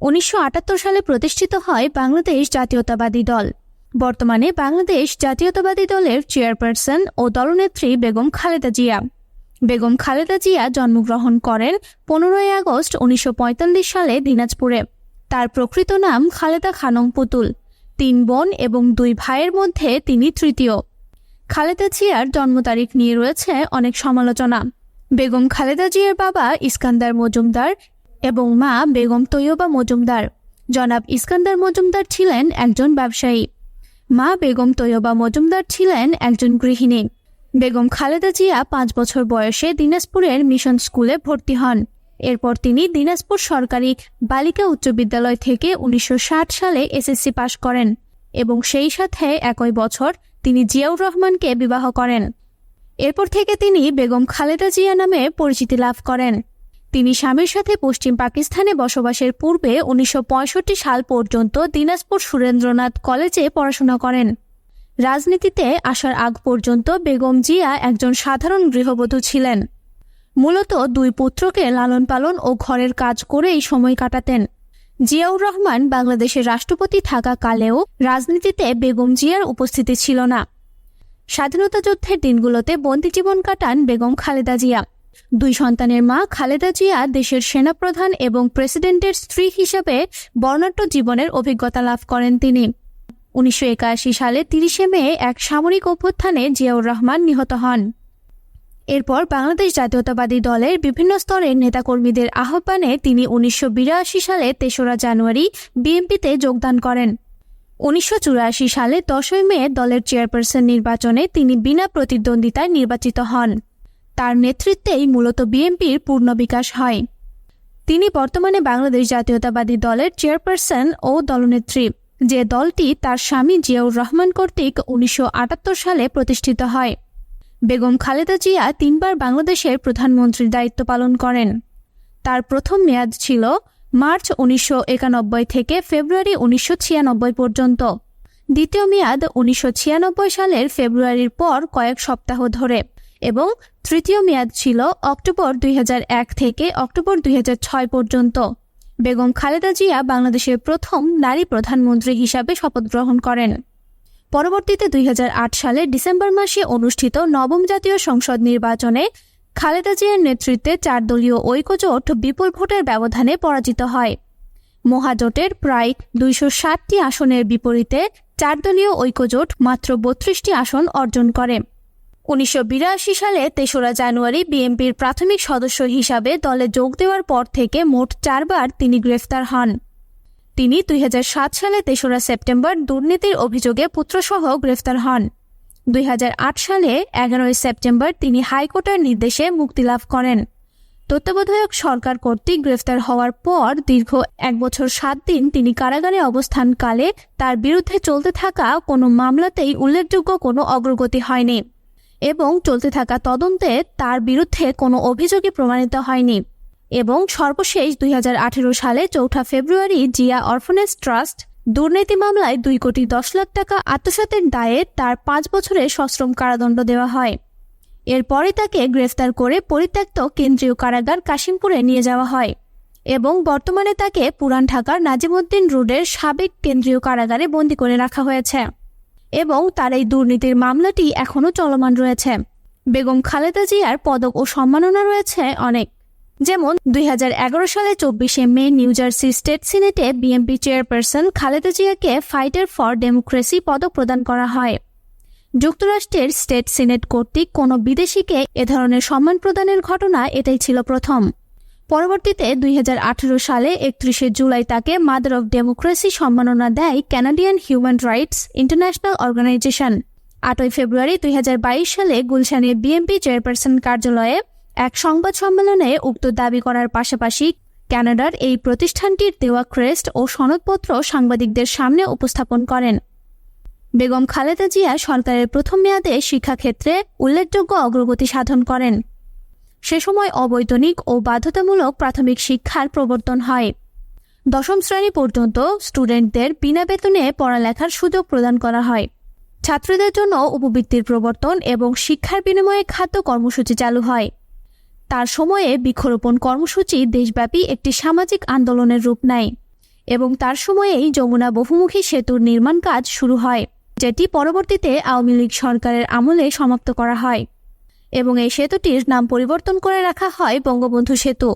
উনিশশো আটাত্তর সালে প্রতিষ্ঠিত হয় বাংলাদেশ জাতীয়তাবাদী দল। বর্তমানে বাংলাদেশ জাতীয়তাবাদী দলের চেয়ারপারসন ও দলনেত্রী বেগম খালেদা জিয়া। বেগম খালেদা জিয়া জন্মগ্রহণ করেন পনেরোই আগস্ট উনিশশো পঁয়তাল্লিশ সালে দিনাজপুরে। তার প্রকৃত নাম খালেদা খানম পুতুল। তিন বোন এবং দুই ভাইয়ের মধ্যে তিনি তৃতীয়। খালেদা জিয়ার জন্ম তারিখ নিয়ে রয়েছে অনেক সমালোচনা। বেগম খালেদা জিয়ার বাবা ইস্কান্দার মজুমদার এবং মা বেগম তৈয়বা মজুমদার। জনাব ইস্কান্দার মজুমদার ছিলেন একজন ব্যবসায়ী। মা বেগম তৈয়বা মজুমদার ছিলেন একজন গৃহিণী। বেগম খালেদা জিয়া পাঁচ বছর বয়সে দিনাজপুরের মিশন স্কুলে ভর্তি হন। এরপর তিনি দিনাজপুর সরকারি বালিকা উচ্চ বিদ্যালয় থেকে উনিশশো ষাট সালে এসএসসি পাশ করেন এবং সেই সাথে একই বছর তিনি জিয়াউর রহমানকে বিবাহ করেন। এরপর থেকে তিনি বেগম খালেদা জিয়া নামে পরিচিতি লাভ করেন। তিনি স্বামীর সাথে পশ্চিম পাকিস্তানে বসবাসের পূর্বে উনিশশো পঁয়ষট্টি সাল পর্যন্ত দিনাজপুর সুরেন্দ্রনাথ কলেজে পড়াশোনা করেন। রাজনীতিতে আসার আগ পর্যন্ত বেগম জিয়া একজন সাধারণ গৃহবধূ ছিলেন। মূলত দুই পুত্রকে লালন পালন ও ঘরের কাজ করেই সময় কাটাতেন। জিয়াউর রহমান বাংলাদেশের রাষ্ট্রপতি থাকাকালেও রাজনীতিতে বেগম জিয়ার উপস্থিতি ছিল না। স্বাধীনতা যুদ্ধের দিনগুলোতে বন্দি জীবন কাটান বেগম খালেদা জিয়া। দুই সন্তানের মা খালেদা জিয়া দেশের সেনাপ্রধান এবং প্রেসিডেন্টের স্ত্রী হিসেবে বর্ণাঢ্য জীবনের অভিজ্ঞতা লাভ করেন তিনি। উনিশশো একাশি সালে তিরিশে মে এক সামরিক অভ্যুত্থানে জিয়াউর রহমান নিহত হন। এরপর বাংলাদেশ জাতীয়তাবাদী দলের বিভিন্ন স্তরের নেতাকর্মীদের আহ্বানে তিনি উনিশশো বিরাশি সালে তেসরা জানুয়ারি বিএনপিতে যোগদান করেন। উনিশশো চুরাশি সালে দশই মে দলের চেয়ারপারসন নির্বাচনে তিনি বিনা প্রতিদ্বন্দ্বিতায় নির্বাচিত হন। তার নেতৃত্বেই মূলত বিএনপির পূর্ণ বিকাশ হয়। তিনি বর্তমানে বাংলাদেশ জাতীয়তাবাদী দলের চেয়ারপারসন ও দলনেত্রী। যে দলটি তার স্বামী জিয়াউর রহমান কর্তৃক উনিশশো আটাত্তর সালে প্রতিষ্ঠিত হয়। বেগম খালেদা জিয়া তিনবার বাংলাদেশের প্রধানমন্ত্রীর দায়িত্ব পালন করেন। তার প্রথম মেয়াদ ছিল মার্চ উনিশশো একানব্বই থেকে ফেব্রুয়ারি উনিশশো ছিয়ানব্বই পর্যন্ত। দ্বিতীয় মেয়াদ উনিশশো ছিয়ানব্বই সালের ফেব্রুয়ারির পর কয়েক সপ্তাহ ধরে। এবং তৃতীয় মেয়াদ ছিল অক্টোবর দুই হাজার এক থেকে অক্টোবর দুই হাজার ছয় পর্যন্ত। বেগম খালেদা জিয়া বাংলাদেশের প্রথম নারী প্রধানমন্ত্রী হিসাবে শপথ গ্রহণ করেন। পরবর্তীতে দুই হাজার আট সালে ডিসেম্বর মাসে অনুষ্ঠিত নবম জাতীয় সংসদ নির্বাচনে খালেদা জিয়ার নেতৃত্বে চার দলীয় ঐক্যজোট বিপুল ভোটের ব্যবধানে পরাজিত হয়। মহাজোটের প্রায় দুইশো ষাটটি আসনের বিপরীতে চার দলীয় ঐক্যজোট মাত্র বত্রিশটি আসন অর্জন করে। উনিশশো বিরাশি সালে তেসরা জানুয়ারি বিএনপির প্রাথমিক সদস্য হিসাবে দলে যোগ দেওয়ার পর থেকে মোট চারবার তিনি গ্রেফতার হন। তিনি দুই হাজার সাত সালে তেসরা সেপ্টেম্বর দুর্নীতির অভিযোগে পুত্রসহ গ্রেফতার হন। দুই হাজার আট সালে এগারোই সেপ্টেম্বর তিনি হাইকোর্টের নির্দেশে মুক্তি লাভ করেন। তত্ত্বাবধায়ক সরকার কর্তৃক গ্রেফতার হওয়ার পর দীর্ঘ এক বছর সাত দিন তিনি কারাগারে অবস্থানকালে তার বিরুদ্ধে চলতে থাকা কোনো মামলাতেই উল্লেখযোগ্য কোনো অগ্রগতি হয়নি। এবং চলতে থাকা তদন্তে তার বিরুদ্ধে কোনো অভিযোগই প্রমাণিত হয়নি। এবং সর্বশেষ দুই হাজার আঠেরো সালে চৌঠা ফেব্রুয়ারি জিয়া অরফানেজ ট্রাস্ট দুর্নীতি মামলায় দুই কোটি দশ লাখ টাকা আত্মসাতের দায়ে তার পাঁচ বছরের সশ্রম কারাদণ্ড দেওয়া হয়। এরপরে তাকে গ্রেফতার করে পরিত্যক্ত কেন্দ্রীয় কারাগার কাশিমপুরে নিয়ে যাওয়া হয় এবং বর্তমানে তাকে পুরান ঢাকার নাজিমুদ্দিন রোডের সাবেক কেন্দ্রীয় কারাগারে বন্দী করে রাখা হয়েছে। এবং তার এই দুর্নীতির মামলাটি এখনও চলমান রয়েছে। বেগম খালেদা জিয়ার পদক ও সম্মাননা রয়েছে অনেক। যেমন, দুই হাজার এগারো সালে চব্বিশে মে নিউ জার্সি স্টেট সিনেটে বিএনপি চেয়ারপারসন খালেদা জিয়াকে ফাইটার ফর ডেমোক্রেসি পদক প্রদান করা হয়। যুক্তরাষ্ট্রের স্টেট সিনেট কর্তৃক কোনো বিদেশিকে এ ধরনের সম্মান প্রদানের ঘটনা এটাই ছিল প্রথম। পরবর্তীতে দুই হাজার আঠেরো সালে একত্রিশে জুলাই তাকে মাদার অব ডেমোক্রেসি সম্মাননা দেয় Canadian human rights international organisation আটই ফেব্রুয়ারি দুই হাজার বাইশ সালে গুলশানের বিএনপি চেয়ারপারসন কার্যালয়ে এক সংবাদ সম্মেলনে উক্ত দাবি করার পাশাপাশি ক্যানাডার এই প্রতিষ্ঠানটির দেওয়া ক্রেস্ট ও সনদপত্র সাংবাদিকদের সামনে উপস্থাপন করেন। বেগম খালেদা জিয়া সরকারের প্রথম মেয়াদে শিক্ষাক্ষেত্রে উল্লেখযোগ্য অগ্রগতি সাধন করেন। সে সময় অবৈতনিক ও বাধ্যতামূলক প্রাথমিক শিক্ষার প্রবর্তন হয়। দশম শ্রেণি পর্যন্ত স্টুডেন্টদের বিনা বেতনে পড়ালেখার সুযোগ প্রদান করা হয়। ছাত্রদের জন্য উপবৃত্তির প্রবর্তন এবং শিক্ষার বিনিময়ে খাদ্য কর্মসূচি চালু হয়। তার সময়ে বৃক্ষরোপণ কর্মসূচি দেশব্যাপী একটি সামাজিক আন্দোলনের রূপ নেয় এবং তার সময়েই যমুনা বহুমুখী সেতুর নির্মাণ কাজ শুরু হয়, যেটি পরবর্তীতে আওয়ামী লীগ সরকারের আমলে সমাপ্ত করা হয়। এবং এই সেতুটির নাম পরিবর্তন করে রাখা হয় বঙ্গবন্ধু সেতু।